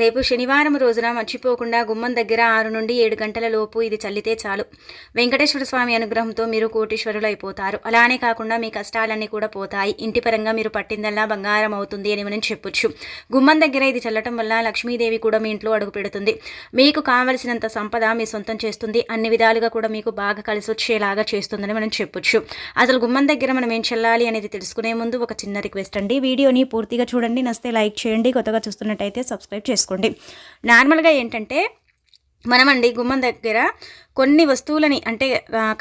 రేపు శనివారం రోజున మర్చిపోకుండా గుమ్మం దగ్గర ఆరు నుండి ఏడు గంటల లోపు ఇది చల్లితే చాలు. వెంకటేశ్వర స్వామి అనుగ్రహంతో మీరు కోటీశ్వరులు అయిపోతారు అలానే కాకుండా మీ కష్టాలన్నీ కూడా పోతాయి. ఇంటి పరంగా మీరు పట్టిందల్లా బంగారం అవుతుంది అని మనం చెప్పొచ్చు. గుమ్మం దగ్గర ఇది చల్లటం వల్ల లక్ష్మీదేవి కూడా మీ ఇంట్లో అడుగు పెడుతుంది. మీకు కావలసినంత సంపద మీ సొంతం చేస్తుంది. అన్ని విధాలుగా కూడా మీకు బాగా కలిసి వచ్చేలాగా చేస్తుందని మనం చెప్పొచ్చు. అసలు గుమ్మం దగ్గర మనం ఏం చల్లాలి అనేది తెలుసుకునే ముందు ఒక చిన్న రిక్వెస్ట్ అండి. వీడియోని పూర్తిగా చూడండి. నస్తే లైక్ చేయండి. కొత్తగా చూస్తున్నట్టయితే సబ్స్క్రైబ్ చేసుకోండి. చేసుకోండి. నార్మల్గా ఏంటంటే మనమండి గుమ్మం దగ్గర కొన్ని వస్తువులని అంటే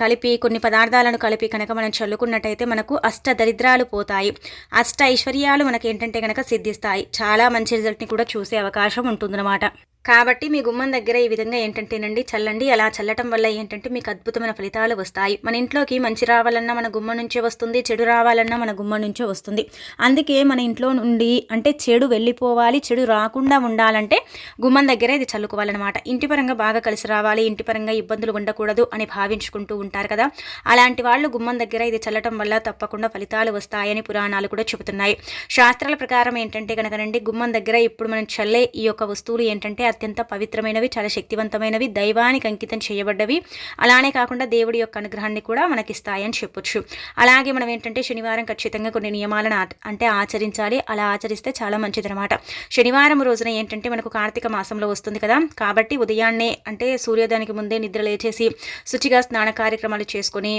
కలిపి కొన్ని పదార్థాలను కలిపి కనుక మనం చల్లుకున్నట్టయితే మనకు అష్ట దరిద్రాలు పోతాయి. అష్ట ఐశ్వర్యాలు మనకి ఏంటంటే కనుక సిద్ధిస్తాయి. చాలా మంచి రిజల్ట్ని కూడా చూసే అవకాశం ఉంటుందన్నమాట. కాబట్టి మీ గుమ్మం దగ్గర ఈ విధంగా ఏంటంటేనండి చల్లండి. అలా చల్లటం వల్ల ఏంటంటే మీకు అద్భుతమైన ఫలితాలు వస్తాయి. మన ఇంట్లోకి మంచి రావాలన్నా మన గుమ్మం నుంచే వస్తుంది చెడు రావాలన్నా మన గుమ్మం నుంచే వస్తుంది. అందుకే మన ఇంట్లో నుండి అంటే చెడు వెళ్ళిపోవాలి చెడు రాకుండా ఉండాలంటే గుమ్మం దగ్గర ఇది చల్లుకోవాలన్నమాట. ఇంటి పరంగా బాగా కలిసి రావాలి ఇంటి పరంగా ఇబ్బంది ఇబ్బందులు ఉండకూడదు అని భావించుకుంటూ ఉంటారు కదా. అలాంటి వాళ్ళు గుమ్మం దగ్గర ఇది చల్లటం వల్ల తప్పకుండా ఫలితాలు వస్తాయని పురాణాలు కూడా చెబుతున్నాయి. శాస్త్రాల ప్రకారం ఏంటంటే కనుకనండి గుమ్మం దగ్గర ఇప్పుడు మనం చల్లే ఈ యొక్క వస్తువులు ఏంటంటే అత్యంత పవిత్రమైనవి చాలా శక్తివంతమైనవి దైవానికి అంకితం చేయబడ్డవి. అలానే కాకుండా దేవుడి యొక్క అనుగ్రహాన్ని కూడా మనకిస్తాయని చెప్పొచ్చు. అలాగే మనం ఏంటంటే శనివారం ఖచ్చితంగా కొన్ని నియమాలను అంటే ఆచరించాలి. అలా ఆచరిస్తే చాలా మంచిదనమాట శనివారం రోజున ఏంటంటే మనకు కార్తీక మాసంలో వస్తుంది కదా. కాబట్టి ఉదయాన్నే అంటే సూర్యోదయానికి ముందే నిద్ర దయచేసి శుచిగా స్నాన కార్యక్రమాలు చేసుకొని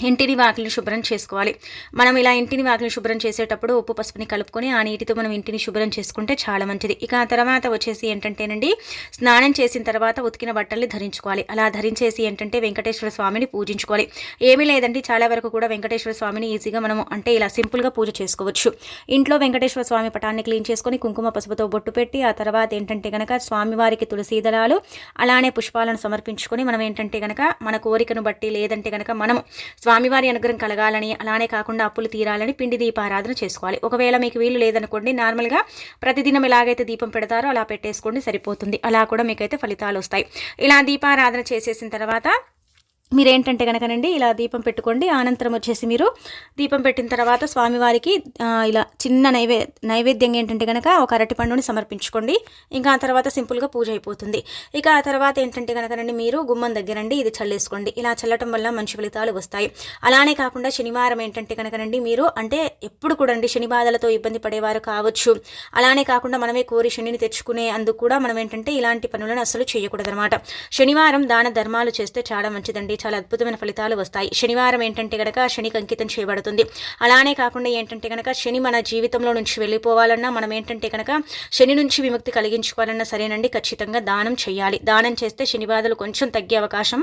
ఇంటిని వాకిలిని శుభ్రం చేసుకోవాలి. మనం ఇలా ఇంటిని వాకిలిని శుభ్రం చేసేటప్పుడు ఉప్పు పసుపుని కలుపుకొని ఆ నీటితో మనం ఇంటిని శుభ్రం చేసుకుంటే చాలా మంచిది. ఇక ఆ తర్వాత వచ్చేసి ఏంటంటేనండి స్నానం చేసిన తర్వాత ఉతికిన బట్టల్ని ధరించుకోవాలి. అలా ధరించేసి ఏంటంటే వెంకటేశ్వర స్వామిని పూజించుకోవాలి. ఏమీ లేదండి చాలా వరకు కూడా వెంకటేశ్వర స్వామిని ఈజీగా మనము అంటే ఇలా సింపుల్గా పూజ చేసుకోవచ్చు. ఇంట్లో వెంకటేశ్వర స్వామి పటాన్ని క్లీన్ చేసుకొని కుంకుమ పసుపుతో బొట్టు పెట్టి ఆ తర్వాత ఏంటంటే కనుక స్వామివారికి తులసీ దళాలు అలానే పుష్పాలను సమర్పించుకొని మనం ఏంటంటే కనుక మన కోరికను బట్టి లేదంటే కనుక మనము స్వామివారి అనుగ్రహం కలగాలని అలానే కాకుండా అప్పులు తీరాలని పిండి దీపారాధన చేసుకోవాలి. ఒకవేళ మీకు వీలు లేదనుకోండి నార్మల్గా ప్రతిదినం ఎలాగైతే దీపం పెడతారో అలా పెట్టేసుకోండి సరిపోతుంది. అలా కూడా మీకైతే ఫలితాలు వస్తాయి. ఇలా దీపారాధన చేసేసిన తర్వాత మీరేంటంటే కనుకనండి ఇలా దీపం పెట్టుకోండి అనంతరం వచ్చేసి మీరు దీపం పెట్టిన తర్వాత స్వామివారికి ఇలా చిన్న నైవే నైవేద్యం ఏంటంటే కనుక ఒక అరటి పండుని సమర్పించుకోండి. ఇంకా ఆ తర్వాత సింపుల్గా పూజ అయిపోతుంది. ఇక ఆ తర్వాత ఏంటంటే కనుకనండి మీరు గుమ్మం దగ్గరండి ఇది చల్లేసుకోండి. ఇలా చల్లటం వల్ల మంచి ఫలితాలు వస్తాయి. అలానే కాకుండా శనివారం ఏంటంటే కనుకనండి మీరు అంటే ఎప్పుడు కూడా అండి శని బాధలతో ఇబ్బంది పడేవారు కావచ్చు. అలానే కాకుండా మనమే కోరి శనిని తెచ్చుకునే అందుకు కూడా మనం ఏంటంటే ఇలాంటి పనులను అసలు చేయకూడదు అనమాట శనివారం దాన ధర్మాలు చేస్తే చాలా మంచిదండి. చాలా అద్భుతమైన ఫలితాలు వస్తాయి. శనివారం ఏంటంటే గనక శనికి అంకితం చేయబడుతుంది. అలానే కాకుండా ఏంటంటే గనక శని మన జీవితంలో నుంచి వెళ్ళిపోవాలన్నా మనం ఏంటంటే కనుక శని నుంచి విముక్తి కలిగించుకోవాలన్నా సరేనండి. ఖచ్చితంగా దానం చేయాలి. దానం చేస్తే శని బాధలు కొంచెం తగ్గే అవకాశం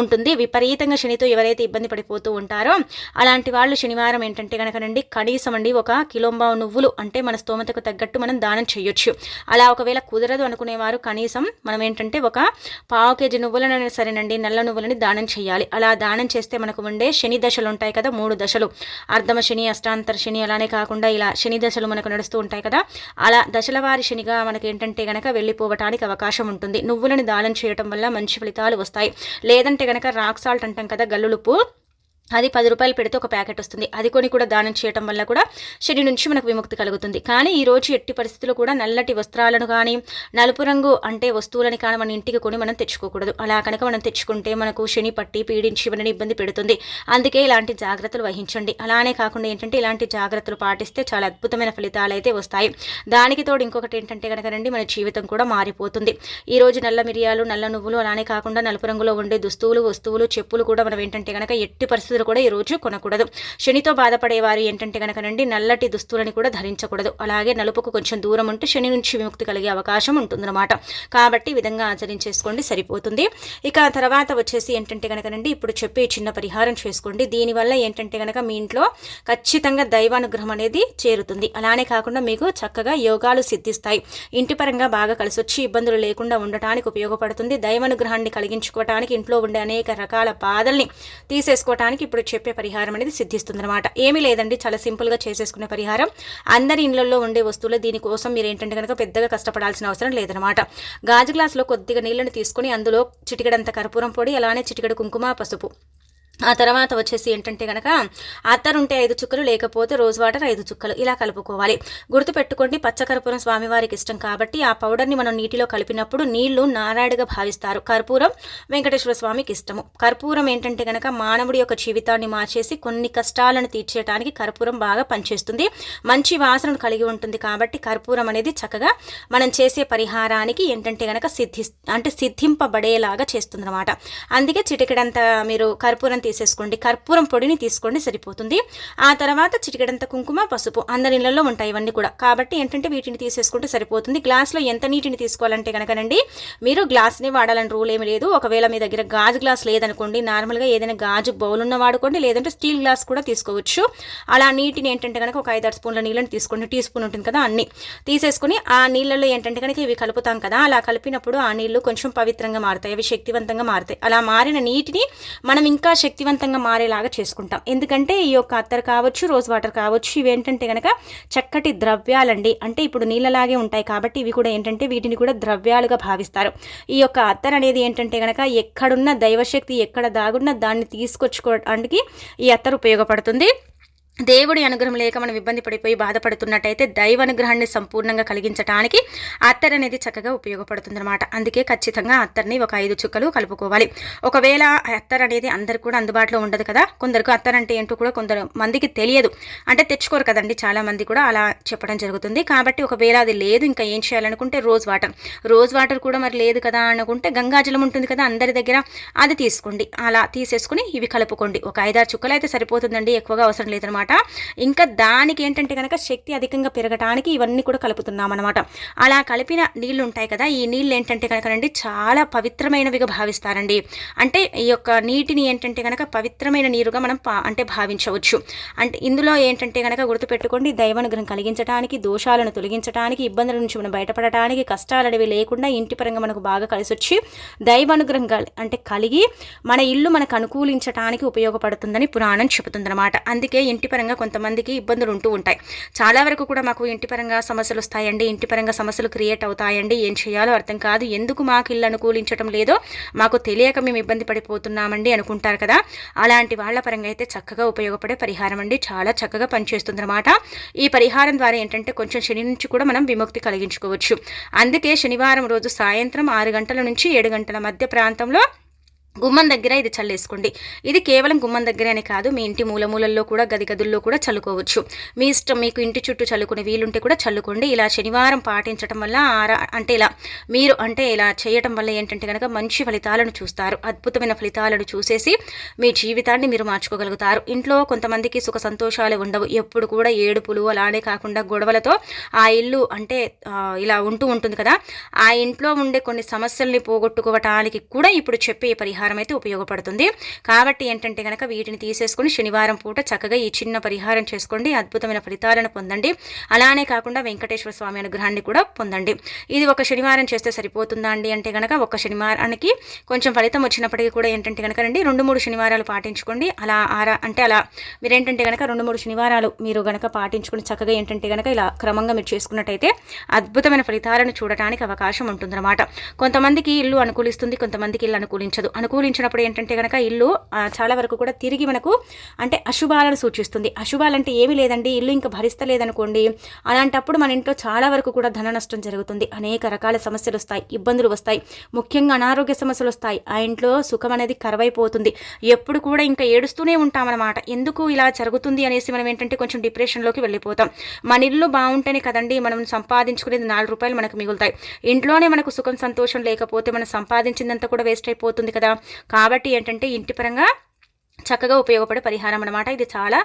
ఉంటుంది. విపరీతంగా శనితో ఎవరైతే ఇబ్బంది పడిపోతూ ఉంటారో అలాంటి వాళ్ళు శనివారం ఏంటంటే కనుకనండి కనీసం అండి ఒక కిలోంబావు నువ్వులు అంటే మన స్తోమతకు తగ్గట్టు మనం దానం చేయొచ్చు. అలా ఒకవేళ కుదరదు అనుకునేవారు కనీసం మనం ఏంటంటే ఒక పావు కేజీ నువ్వులను సరేనండి నల్ల నువ్వులని దానం చేయాలి చేయాలి. అలా దానం చేస్తే మనకు ఉండే శని దశలు ఉంటాయి కదా మూడు దశలు. అర్ధమ శని అష్టాంతర శని అలానే కాకుండా ఇలా శని దశలు మనకు నడుస్తూ ఉంటాయి కదా అలా దశల వారి శనిగా మనకి ఏంటంటే గనక వెళ్ళిపోవటానికి అవకాశం ఉంటుంది. నువ్వులను దానం చేయటం వల్ల మంచి ఫలితాలు వస్తాయి. లేదంటే గనక రాక్ సాల్ట్ అంటాం కదా గల్లులుపు అది పది రూపాయలు పెడితే ఒక ప్యాకెట్ వస్తుంది. అది కొని కూడా దానం చేయటం వల్ల కూడా శని నుంచి మనకు విముక్తి కలుగుతుంది. కానీ ఈ రోజు ఎట్టి పరిస్థితులు కూడా నల్లటి వస్త్రాలను కానీ నలుపు రంగు అంటే వస్తువులని కానీ మన ఇంటికి కొని మనం తెచ్చుకోకూడదు. అలా కనుక మనం తెచ్చుకుంటే మనకు శని పట్టి పీడించి మనని ఇబ్బంది పెడుతుంది. అందుకే ఇలాంటి జాగ్రత్తలు వహించండి. అలానే కాకుండా ఏంటంటే ఇలాంటి జాగ్రత్తలు పాటిస్తే చాలా అద్భుతమైన ఫలితాలు అయితే వస్తాయి. దానికి తోడు ఇంకొకటి ఏంటంటే కనుక రండి మన జీవితం కూడా మారిపోతుంది. ఈ రోజు నల్ల మిరియాలు నల్ల నువ్వులు అలానే కాకుండా నలుపు రంగులో ఉండే దుస్తువులు వస్తువులు చెప్పులు కూడా మనం ఏంటంటే కనుక ఎట్టి పరిస్థితులు దుస్తులు కూడా ఈరోజు కొనకూడదు. శనితో బాధపడేవారు ఏంటంటే కనుకనండి నల్లటి దుస్తులని కూడా ధరించకూడదు. అలాగే నలుపుకు కొంచెం దూరం ఉంటే శని నుంచి విముక్తి కలిగే అవకాశం ఉంటుందన్నమాట. కాబట్టి విధంగా ఆచరించేసుకోండి సరిపోతుంది. ఇక తర్వాత వచ్చేసి ఏంటంటే కనుకనండి ఇప్పుడు చెప్పే చిన్న పరిహారం చేసుకోండి. దీనివల్ల ఏంటంటే కనుక మీ ఇంట్లో ఖచ్చితంగా దైవానుగ్రహం అనేది చేరుతుంది. అలానే కాకుండా మీకు చక్కగా యోగాలు సిద్ధిస్తాయి. ఇంటి పరంగా బాగా కలిసి వచ్చి ఇబ్బందులు లేకుండా ఉండటానికి ఉపయోగపడుతుంది. దైవానుగ్రహాన్ని కలిగించుకోవటానికి ఇంట్లో ఉండే అనేక రకాల బాధల్ని తీసేసుకోవటానికి ఇప్పుడు చెప్పే పరిహారం అనేది సిద్ధిస్తుందనమాట ఏమీ లేదండి చాలా సింపుల్గా చేసేసుకునే పరిహారం. అందరి ఇళ్ళలో ఉండే వస్తువులు దీనికోసం మీరు ఏంటంటే కనుక పెద్దగా కష్టపడాల్సిన అవసరం లేదనమాట గాజు గ్లాసులో కొద్దిగా నీళ్ళని తీసుకొని అందులో చిటికడంత కర్పూరం పొడి అలానే చిటికడ కుంకుమ పసుపు ఆ తర్వాత వచ్చేసి ఏంటంటే కనుక అత్తరు ఉంటే ఐదు చుక్కలు లేకపోతే రోజ్ వాటర్ ఐదు చుక్కలు. ఇలా కలుపుకోవాలి. గుర్తుపెట్టుకోండి పచ్చకర్పూరం స్వామివారికి ఇష్టం కాబట్టి ఆ పౌడర్ని మనం నీటిలో కలిపినప్పుడు నీళ్ళు నారాయణగా భావిస్తారు. కర్పూరం వెంకటేశ్వర స్వామికి ఇష్టము. కర్పూరం ఏంటంటే కనుక మానవుడి యొక్క జీవితాన్ని మార్చేసి కొన్ని కష్టాలను తీర్చేయడానికి కర్పూరం బాగా పనిచేస్తుంది. మంచి వాసనను కలిగి ఉంటుంది కాబట్టి కర్పూరం అనేది చక్కగా మనం చేసే పరిహారానికి ఏంటంటే కనుక సిద్ధి అంటే సిద్ధింపబడేలాగా చేస్తుంది అందుకే చిటికెడంత మీరు కర్పూరం తీసేసుకోండి. కర్పూరం పొడిని తీసుకోండి సరిపోతుంది. ఆ తర్వాత చిటికెడంత కుంకుమ పసుపు అందరి ఇళ్ళలో ఉంటాయి ఇవన్నీ కూడా. కాబట్టి ఏంటంటే వీటిని తీసేసుకుంటే సరిపోతుంది. గ్లాస్లో ఎంత నీటిని తీసుకోవాలంటే కనుకనండి మీరు గ్లాస్ని వాడాలని రూల్ ఏమి లేదు. ఒకవేళ మీ దగ్గర గాజు గ్లాస్ లేదనుకోండి నార్మల్గా ఏదైనా గాజు బౌల్ ఉన్న వాడుకోండి లేదంటే స్టీల్ గ్లాస్ కూడా తీసుకోవచ్చు. అలా నీటిని ఏంటంటే కనుక ఒక ఐదారు స్పూన్ల నీళ్ళని తీసుకోండి. టీ స్పూన్ ఉంటుంది కదా అన్ని తీసేసుకుని ఆ నీళ్ళలో ఏంటంటే కనుక ఇవి కలుపుతాం కదా అలా కలిపినప్పుడు ఆ నీళ్ళు కొంచెం పవిత్రంగా మారుతాయి అవి శక్తివంతంగా మారుతాయి. అలా మారిన నీటిని మనం ఇంకా శక్తి శక్తివంతంగా మారేలాగా చేసుకుంటాం. ఎందుకంటే ఈ యొక్క అత్తర్ కావచ్చు రోజ్ వాటర్ కావచ్చు ఇవి ఏంటంటే కనుక చక్కటి ద్రవ్యాలండి. అంటే ఇప్పుడు నీళ్ళలాగే ఉంటాయి కాబట్టి ఇవి కూడా ఏంటంటే వీటిని కూడా ద్రవ్యాలుగా భావిస్తారు. ఈ యొక్క అత్తర్ అనేది ఏంటంటే కనుక ఎక్కడున్న దైవశక్తి ఎక్కడ దాగున్న దాన్ని తీసుకొచ్చుకోవడానికి ఈ అత్తర్ ఉపయోగపడుతుంది. దేవుడి అనుగ్రహం లేక మనం ఇబ్బంది పడిపోయి బాధపడుతున్నట్టయితే దైవ అనుగ్రహాన్ని సంపూర్ణంగా కలిగించడానికి అత్తర్ అనేది చక్కగా ఉపయోగపడుతుందన్నమాట. అందుకే ఖచ్చితంగా అత్తర్ని ఒక ఐదు చుక్కలు కలుపుకోవాలి. ఒకవేళ అత్తర్ అనేది అందరికి కూడా అందుబాటులో ఉండదు కదా కొందరికి అత్తర్ అంటే ఏంటో కూడా కొందరు మందికి తెలియదు. అంటే తెచ్చుకోరు కదండి చాలా మంది కూడా అలా చెప్పడం జరుగుతుంది. కాబట్టి ఒకవేళ అది లేదు ఇంకా ఏం చేయాలనుకుంటే రోజ్ వాటర్. రోజ్ వాటర్ కూడా మరి లేదు కదా అనుకుంటే గంగాజలం ఉంటుంది కదా అందరి దగ్గర అది తీసుకోండి. అలా తీసేసుకుని ఇవి కలుపుకోండి. ఒక ఐదారు చుక్కలు అయితే సరిపోతుందండి ఎక్కువగా అవసరం లేదనమాట ఇంకా దానికి ఏంటంటే కనుక శక్తి అధికంగా పెరగటానికి ఇవన్నీ కూడా కలుపుతున్నాం అనమాట. అలా కలిపిన నీళ్ళు ఉంటాయి కదా ఈ నీళ్ళు ఏంటంటే కనుక చాలా పవిత్రమైనవిగా భావిస్తారండి. అంటే ఈ యొక్క నీటిని ఏంటంటే కనుక పవిత్రమైన నీరుగా మనం అంటే భావించవచ్చు. అంటే ఇందులో ఏంటంటే కనుక గుర్తుపెట్టుకోండి దైవానుగ్రహం కలిగించడానికి దోషాలను తొలగించడానికి ఇబ్బందుల నుంచి మనం బయటపడటానికి కష్టాలు అనేవి లేకుండా ఇంటి పరంగా మనకు బాగా కలిసి వచ్చి దైవానుగ్రహం అంటే కలిగి మన ఇల్లు మనకు అనుకూలించడానికి ఉపయోగపడుతుందని పురాణం చెబుతుందన్నమాట. అందుకే ఇంటి పరంగా కొంతమందికి ఇబ్బందులు ఉంటూ ఉంటాయి. చాలా వరకు కూడా మాకు ఇంటి పరంగా సమస్యలు వస్తాయండి ఇంటి పరంగా సమస్యలు క్రియేట్ అవుతాయండి. ఏం చేయాలో అర్థం కాదు. ఎందుకు మాకు ఇల్లు అనుకూలించడం లేదో మాకు తెలియక మేము ఇబ్బంది పడిపోతున్నామండి అనుకుంటారు కదా. అలాంటి వాళ్ళ పరంగా అయితే చక్కగా ఉపయోగపడే పరిహారం అండి. చాలా చక్కగా పనిచేస్తుంది అనమాట ఈ పరిహారం ద్వారా ఏంటంటే కొంచెం శని నుంచి కూడా మనం విముక్తి కలిగించుకోవచ్చు. అందుకే శనివారం రోజు సాయంత్రం ఆరు గంటల నుంచి ఏడు గంటల మధ్య ప్రాంతంలో గుమ్మం దగ్గర ఇది చల్లేసుకోండి. ఇది కేవలం గుమ్మం దగ్గరనే కాదు మీ ఇంటి మూలమూలల్లో కూడా గది గదుల్లో కూడా చల్లుకోవచ్చు. మీ ఇష్టం మీకు ఇంటి చుట్టూ చల్లుకునే వీలుంటే కూడా చల్లుకోండి. ఇలా శనివారం పాటించడం వల్ల ఆరా అంటే ఇలా మీరు అంటే ఇలా చేయటం వల్ల ఏంటంటే కనుక మంచి ఫలితాలను చూస్తారు. అద్భుతమైన ఫలితాలను చూసేసి మీ జీవితాన్ని మీరు మార్చుకోగలుగుతారు. ఇంట్లో కొంతమందికి సుఖ సంతోషాలు ఉండవు. ఎప్పుడు కూడా ఏడుపులు అలానే కాకుండా గొడవలతో ఆ ఇల్లు అంటే ఇలా ఉంటూ ఉంటుంది కదా. ఆ ఇంట్లో ఉండే కొన్ని సమస్యల్ని పోగొట్టుకోవటానికి కూడా ఇప్పుడు చెప్పే పరిహారం పరిహారం అయితే ఉపయోగపడుతుంది. కాబట్టి ఏంటంటే కనుక వీటిని తీసేసుకుని శనివారం పూట చక్కగా ఈ చిన్న పరిహారం చేసుకోండి. అద్భుతమైన ఫలితాలను పొందండి. అలానే కాకుండా వెంకటేశ్వర స్వామి అనుగ్రహాన్ని కూడా పొందండి. ఇది ఒక శనివారం చేస్తే సరిపోతుందా అండి అంటే కనుక ఒక శనివారానికి కొంచెం ఫలితం వచ్చినప్పటికీ కూడా ఏంటంటే కనుక రండి రెండు మూడు శనివారాలు పాటించుకోండి. అలా ఆరా అంటే అలా మీరు ఏంటంటే కనుక రెండు మూడు శనివారాలు మీరు కనుక పాటించుకుని చక్కగా ఏంటంటే కనుక ఇలా క్రమంగా మీరు చేసుకున్నట్టయితే అద్భుతమైన ఫలితాలను చూడటానికి అవకాశం ఉంటుందన్నమాట. కొంతమందికి ఇల్లు అనుకూలిస్తుంది కొంతమందికి ఇల్లు అనుకూలించదు. అనుకూలించినప్పుడు ఏంటంటే కనుక ఇల్లు చాలా వరకు కూడా తిరిగి మనకు అంటే అశుభాలను సూచిస్తుంది. అశుభాలంటే ఏమీ లేదండి. ఇల్లు ఇంకా భరిస్తలేదనుకోండి. అలాంటప్పుడు మన ఇంట్లో చాలా వరకు కూడా ధన నష్టం జరుగుతుంది. అనేక రకాల సమస్యలు వస్తాయి. ఇబ్బందులు వస్తాయి. ముఖ్యంగా అనారోగ్య సమస్యలు వస్తాయి. ఆ ఇంట్లో సుఖం అనేది కరువైపోతుంది. ఎప్పుడు కూడా ఇంకా ఏడుస్తూనే ఉంటామన్నమాట. ఎందుకు ఇలా జరుగుతుంది అనేసి మనం ఏంటంటే కొంచెం డిప్రెషన్లోకి వెళ్ళిపోతాం. మన ఇల్లు బాగుంటేనే కదండి మనం సంపాదించుకునేది నాలుగు రూపాయలు మనకు మిగులుతాయి. ఇంట్లోనే మనకు సుఖం సంతోషం లేకపోతే మనం సంపాదించిందంతా కూడా వేస్ట్ అయిపోతుంది కదా. కాబట్టి ఏంటంటే ఇంటి పరంగా చక్కగా ఉపయోగపడే పరిహారం అనమాట ఇది చాలా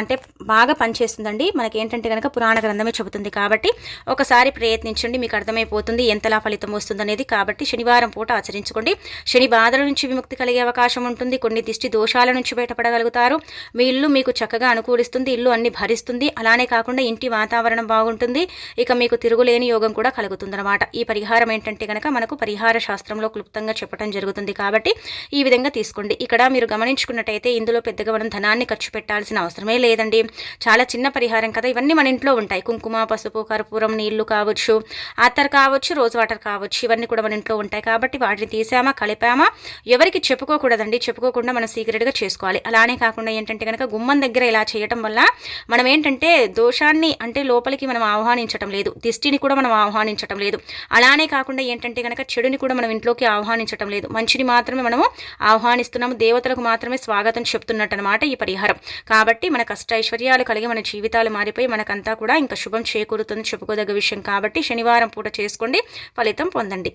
అంటే బాగా పనిచేస్తుందండి. మనకి ఏంటంటే కనుక పురాణ గ్రంథమే చెబుతుంది కాబట్టి ఒకసారి ప్రయత్నించండి మీకు అర్థమైపోతుంది ఎంతలా ఫలితం వస్తుందనేది. కాబట్టి శనివారం పూట ఆచరించుకోండి. శని బాధల నుంచి విముక్తి కలిగే అవకాశం ఉంటుంది. కొన్ని దిష్టి దోషాల నుంచి బయటపడగలుగుతారు. మీ ఇల్లు మీకు చక్కగా అనుకూలిస్తుంది. ఇల్లు అన్ని భరిస్తుంది. అలానే కాకుండా ఇంటి వాతావరణం బాగుంటుంది. ఇక మీకు తిరుగులేని యోగం కూడా కలుగుతుందన్నమాట. ఈ పరిహారం ఏంటంటే కనుక మనకు పరిహార శాస్త్రంలో క్లుప్తంగా చెప్పడం జరుగుతుంది కాబట్టి ఈ విధంగా తీసుకోండి. ఇక్కడ మీరు గమనించుకున్న చూసుకున్నట్టయితే ఇందులో పెద్దగా మనం ధనాన్ని ఖర్చు పెట్టాల్సిన అవసరమే లేదండి. చాలా చిన్న పరిహారం కదా ఇవన్నీ మన ఇంట్లో ఉంటాయి. కుంకుమ పసుపు కర్పూరం నీళ్ళు కావచ్చు అత్తర్ కావచ్చు రోజ్ వాటర్ కావచ్చు ఇవన్నీ కూడా మన ఇంట్లో ఉంటాయి కాబట్టి వాటిని తీసామా కలిపామా ఎవరికి చెప్పుకోకూడదండి. చెప్పుకోకుండా మనం సీక్రెట్గా చేసుకోవాలి. అలానే కాకుండా ఏంటంటే కనుక గుమ్మం దగ్గర ఇలా చేయటం వల్ల మనం ఏంటంటే దోషాన్ని అంటే లోపలికి మనం ఆహ్వానించటం లేదు. దిష్టిని కూడా మనం ఆహ్వానించటం లేదు. అలానే కాకుండా ఏంటంటే కనుక చెడుని కూడా మనం ఇంట్లోకి ఆహ్వానించటం లేదు. మంచిని మాత్రమే మనము ఆహ్వానిస్తున్నాము. దేవతలకు మాత్రమే స్వాగతం చెప్తున్నట్టు అనమాట ఈ పరిహారం. కాబట్టి మన కష్ట ఐశ్వర్యాలు కలిగి మన జీవితాలు మారిపోయి మనకంతా కూడా ఇంకా శుభం చేకూరుతుంది చెప్పుకోదగ్గ విషయం కాబట్టి శనివారం పూట చేసుకోండి ఫలితం పొందండి.